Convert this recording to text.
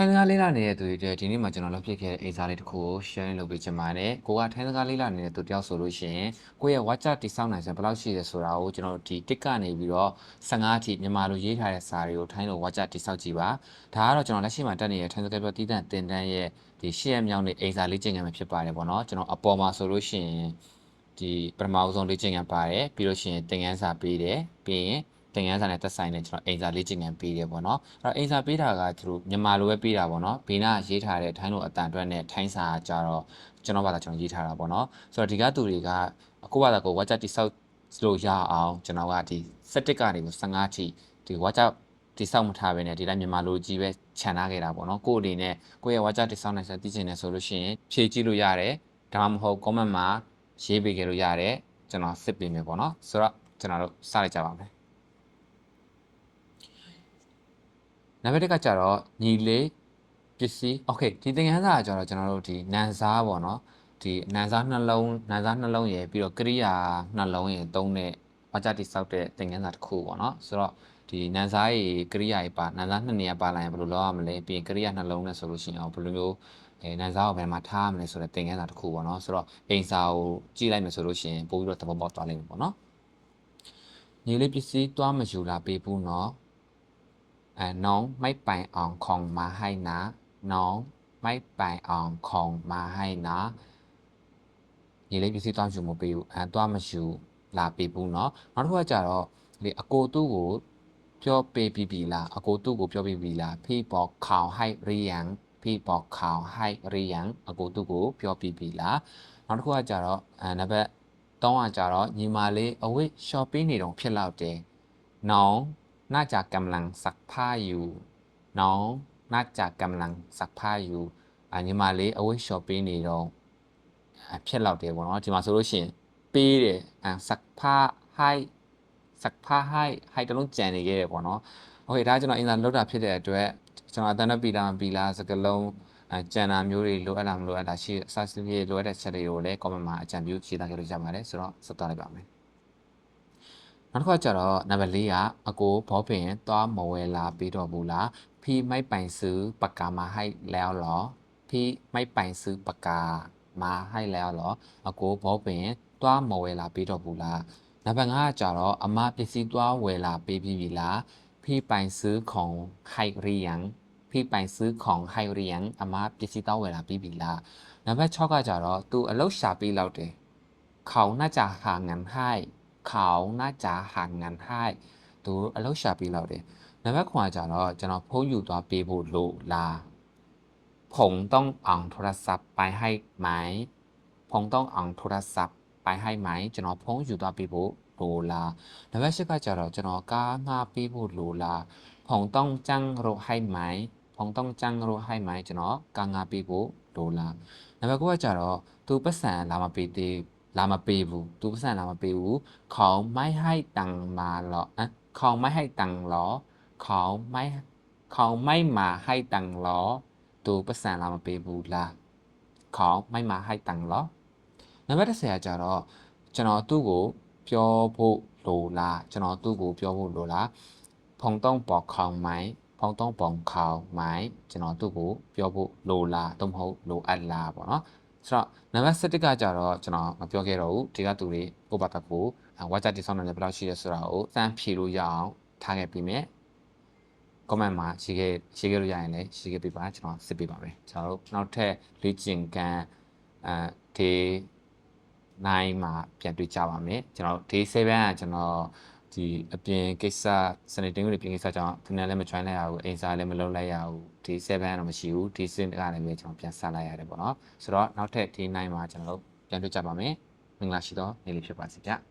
ထိုင်းစကားလေးလာနေတဲ့သူတွေအတွက်ဒီနေ့မှာကျွန်တော်လုပ်ဖြစ်ခဲ့တဲ့အိမ်စားလေးတစ်ခုကို share လုပ်ပေးချင်ပါတယ်။ကိုကထိုင်းစကားလေးလာနေတဲ့သူတယောက်ဆိုလို့ရှိရင်ကိုယ့်ရဲ့ WhatsApp တိစောက်နိုင်စံဘယ်လောက်ရှိတယ်ဆိုတာကိုကျွန်တော်တို့ဒီ tick ကနေပြီးတော့15အထိမြန်မာလိုရေးထားတဲ့စာတွေကိုထိုင်းလို WhatsApp တိစောက်ကြည့်ပါ။ဒါကတော့ကျွန်တော်လက်ရှိမှာတက်နေတဲ့ထိုင်းစကားပြောတည်တံ့တင်တန်းရဲ့ဒီရှေ့ရမြောင်းနေအိမ်စားလေးကျင့်ခန်းမှာဖြစ်ပါတယ်ပေါ့နော်။ကျွန်တော်အပေါ်မှာဆိုလို့ရှိရင်ဒီပထမအဆုံးလေးကျင့်ခန်းပါတယ်ပြီးလို့ရှိရင်သင်ခန်းစာပေးတယ်ပြီးရင် သင်ခန်းစာနဲ့သက်ဆိုင်တဲ့ကျွန်တော်အိမ်စာလေးကျင့်ခန်းပေးတယ်ပေါ့နော်အဲ့တော့အိမ်စာပေးတာကသူတို့မြန်မာလိုပဲပေးတာပေါ့နော်ဘေးနားရေးထားတဲ့ထိုင်းလိုအတန်အတွက်နဲ့ထိုင်းစာကကြတော့ကျွန်တော်ဘာသာကျွန်တော်ရေးထားတာပေါ့နော်ဆိုတော့ဒီကသူတွေကအခုဘာသာကို WhatsApp တိဆောက်လို့ရအောင်ကျွန်တော်ကဒီ7ကနေ15ထိဒီ WhatsApp တိဆောက်မထားဘဲနဲ့ဒီတိုင်းမြန်မာလိုကြီးပဲခြံထားခဲ့တာပေါ့နော်ကိုယ့်အနေနဲ့ကိုယ့်ရဲ့ WhatsApp တိဆောက်နိုင်စသိချင်တယ်ဆိုလို့ရှိရင်ဖြည့်ကြည့်လို့ရတယ်ဒါမှမဟုတ် comment မှာရေးပေးခဲ့လို့ရတယ်ကျွန်တော်စစ်ပေးမယ်ပေါ့နော်ဆိုတော့ကျွန်တော်တို့စလိုက်ကြပါမယ် နံပါတ်1ကကြတော့ညီလေးပစ္စည်း okay ဒီသင်ခန်းစာကကြတော့ကျွန်တော်တို့ဒီနန်စားပေါ့နော်ဒီနန်စားနှလုံးနန်စားနှလုံးရယ်ပြီးတော့ကရိယာနှလုံးရယ်သုံးတဲ့ဝါကြတိဆောက်တဲ့သင်ခန်းစာတစ်ခုပေါ့နော်ဆိုတော့ဒီနန်စားရေကရိယာရေပါနန်စားနှစ်နေရာပါလာရင်ဘယ်လိုလုပ်ရမလဲပြီးရင်ကရိယာနှလုံးနဲ့ဆိုလို့ရှိရင်ဘယ်လိုမျိုးအဲနန်စားကိုဘယ်မှာထားရမလဲဆိုတဲ့သင်ခန်းစာတစ်ခုပေါ့နော်ဆိုတော့အိမ်စာကိုကြည့်လိုက်မယ်ဆိုလို့ရှိရင်ပို့ပြီးတော့သဘောပေါက်သွားလိမ့်မယ်ပေါ့နော်ညီလေးပစ္စည်းသွားမယူလာပေးဘူးနော်အဲ น้องไม่ไปเอาของมาให้นะน้องไม่ไปเอาของมาให้นะညီလေးပစ္စည်းသွားယူမပေးဘူးအဲသွားမယူလာပေးဘူးเนาะနောက်တစ်ခုကကြတော့ဒီအကိုသူ့ကိုပြောပေးပြီးပြီလားအကိုသူ့ကိုပြောပေးပြီလားဖေးပေါ်ခေါင်ဟိုက်ရီယန်ဖေးပေါ်ခေါင်ဟိုက်ရီယန်အကိုသူ့ကိုပြောပြီးပြီလားနောက်တစ်ခုကကြတော့အဲနံပါတ်3ကကြတော့ညီမလေးအဝိ shopping နေတော့ဖြစ်လောက်တယ်น้อง น่าจะกำลังซักผ้าอยู่น้องน่าจะกำลังซักผ้าอยู่အညီမလေးအဝိ shopping နေတော့အဲဖြစ်လောက်တယ်ပေါ့နော်ဒီမှာဆိုလို့ရှိရင်ပေးတယ်အဲซักผ้าให้ซักผ้าให้ให้တလုံးကြံနေခဲ့တယ်ပေါ့နော်โอเคဒါကကျွန်တော်အင်တာလောက်တာဖြစ်တဲ့အတွက်ကျွန်တော်အတန်းနဲ့ပြီးတာမပြီးလားစကလုံးအဲကြံတာမျိုးတွေလိုအပ်လားမလိုအပ်တာရှိအစစပြေလိုအပ်တဲ့ချက်တွေကိုလည်း comment မှာအကြံပြုရေးသားခဲ့လို့ရပါတယ်ဆိုတော့ဆက်သွားလိုက်ပါမယ် နောက်တစ်ခါကျတော့နံပါတ်၄ကအကိုဘောပင်သွားမဝဲလာပြီးတော့ဘူးလားဖီไม่ไปซื้อปากกามาให้แล้วเหรอพี่ไม่ไปซื้อปากกามาให้แล้วเหรอအကိုဘောပင်သွားမဝဲလာပြီးတော့ဘူးလားနံပါတ်5ကကြတော့အမပစ္စည်းသွားဝယ်လာပေးပြီးပြီလားพี่ไปซื้อของให้หรือยังพี่ไปซื้อของให้หรือยังအမပစ္စည်းသွားဝယ်လာပြီးပြီလားနံပါတ်6ကကြတော့ तू အလုပ်ရှာပြီးလောက်တယ် เขาน่าจะหางานให้ เขาน่าจะหางานให้သူအလုပ်ရှာပြီးလောက်တယ်နံပါတ်9ကကြတော့ကျွန်တော်ဖုန်းယူသွားပေးဖို့လို့လားผมต้องเอาโทรศัพท์ไปให้ไหมผมต้องเอาโทรศัพท์ไปให้ไหมကျွန်တော်ဖုန်းယူသွားပေးဖို့လို့လားနံပါတ်10ကကြတော့ကျွန်တော်ကားငှားပေးဖို့လို့လားผมต้องจ้างรถให้ไหมผมต้องจ้างรถให้ไหมကျွန်တော်ကားငှားပေးဖို့လို့လားနံပါတ်9ကကြတော့သူပတ်စံလာမပေးသေး လာမပေးဘူးသူပတ်စံလာမပေးဘူးเขาไม่ให้ตังค์มาหรออะเขาไม่ให้ตังค์หรอเขาไม่เขาไม่มาให้ตังค์หรอသူပတ်စံလာမပေးဘူးလားเขาไม่มาให้ตังค์หรอနံပါတ်10ကကြတော့ကျွန်တော်သူ့ကိုပြောဖို့လိုလားကျွန်တော်သူ့ကိုပြောဖို့လိုလားဖုံတော့ပေါ်ခေါင်မိုင်းဖုံတော့ပုံခေါင်မိုင်းကျွန်တော်သူ့ကိုပြောဖို့လိုလားသို့မဟုတ်လိုအပ်လားပေါ့နော် ဆိုတော့နံပါတ်7ကကြတော့ကျွန်တော်မပြောခဲ့တော့ဘူးဒီကသူတွေကိုယ့်ဘာသာကို WhatsApp တိစောင်းနေဘယ်လောက်ရှိရဲဆိုတာကိုစမ်းဖြေလို့ရအောင်ထားခဲ့ပြီးမြဲ comment မှာရှိခဲ့ရှိခဲ့လို့ရရင်လည်းရှိခဲ့ပြပါကျွန်တော်စစ်ပြပါမယ်ကျွန်တော်တို့နောက်ထပ်လေ့ကျင့်ခန်းအဲဒီ9မှာပြန်တွေ့ကြပါမယ်ကျွန်တော် day 7ကကျွန်တော် ဒီအပြင်ကိစ္စစနေတင်းတွေပြင်ကိစ္စကြောင့်ဒီနေ့လည်းမ join လိုက်ရဘူးအိမ်စာလည်းမလုပ်လိုက်ရဘူး day 7ကတော့မရှိဘူး day 6ကလည်းပဲကျွန်တော်ပြန်ဆက်လိုက်ရတယ်ပေါ့နော်ဆိုတော့နောက်ထပ် day 9မှာကျွန်တော်တို့ပြန်တွေ့ကြပါမယ်မင်္ဂလာရှိသောနေ့လေးဖြစ်ပါစေဗျ